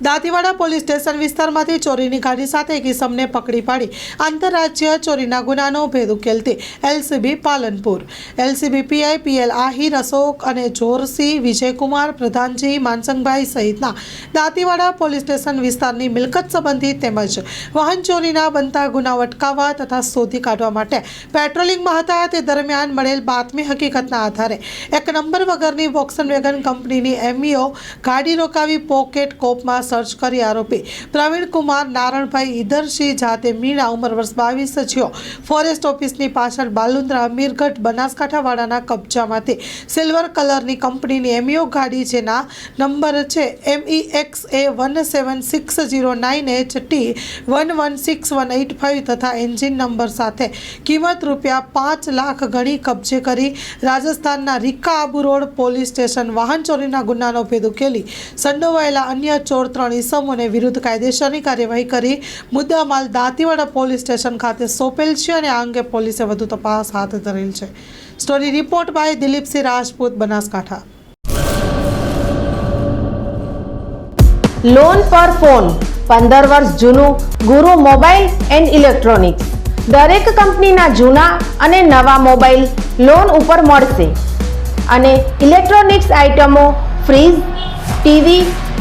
Dantiwada police station વિસ્તારમાંથી ચોરીની ગાડી સાથે એક ઇસમને પકડી પાડી આંતરરાજ્ય ચોરીના ગુનાનો ભેદ ઉકેલતી LCB Palanpur. LCB PI PL Ahir, Ashok અને જોરસિંહ વિજયકુમાર, પ્રધાનજી માનસંગભાઈ સહિતના દાંતીવાડા પોલીસ સ્ટેશન વિસ્તારની મિલકત સંબંધી તેમજ વાહન ચોરીના બનતા ગુનાઓ અટકાવવા તથા શોધી કાઢવા માટે પેટ્રોલિંગમાં હતા તે દરમિયાન મળેલ બાતમી હકીકતના આધારે એક નંબર વગરની વોક્સન વેગન કંપનીની એમઈઓ ગાડી રોકાવી પોકેટ કોપમાં સર્ચ કરી આરોપી પ્રવીણ કુમાર નારણભાઈ ઈદરસિંહ જાતે મીણા ઉંમર વર્ષ બાવીસ થયો ફોરેસ્ટ ઓફિસની પાછળ બાલુન્દ્રા અમીરગઢ બનાસકાંઠાવાળાના કબજામાંથી સિલ્વર કલરની કંપનીની એમઈઓ ગાડી જેના નંબર છે M E X A one seven six zero nine H T one one six one eight five તથા એન્જિન નંબર સાથે કિંમત રૂપિયા પાંચ લાખ ગણી કબજે કરી રાજસ્થાનના RIICO Abu road police station વાહન ચોરીના ગુનાનો ભેદ ઉકેલી સંડોવાયેલા અન્ય ચોર ત્રણ ઇસમોને વિરુદ્ધ કાયદેસરની કાર્યવાહી કરી. મુદ્દામાલ દાંતીવાડા પોલીસ સ્ટેશન ખાતે સોંપેલ છે અને આ અંગે પોલીસે વધુ તપાસ હાથ ધરેલ છે. Story report by Dilipsinh Rajput, Banaskantha. Loan પર ફોન પંદર વર્ષ જૂનું ગુરુ મોબાઈલ એન્ડ ઇલેક્ટ્રોનિક્સ. દરેક કંપનીના જૂના અને નવા મોબાઈલ લોન ઉપર મળશે. અને ઇલેક્ટ્રોનિક્સ આઇટમો fridge, TV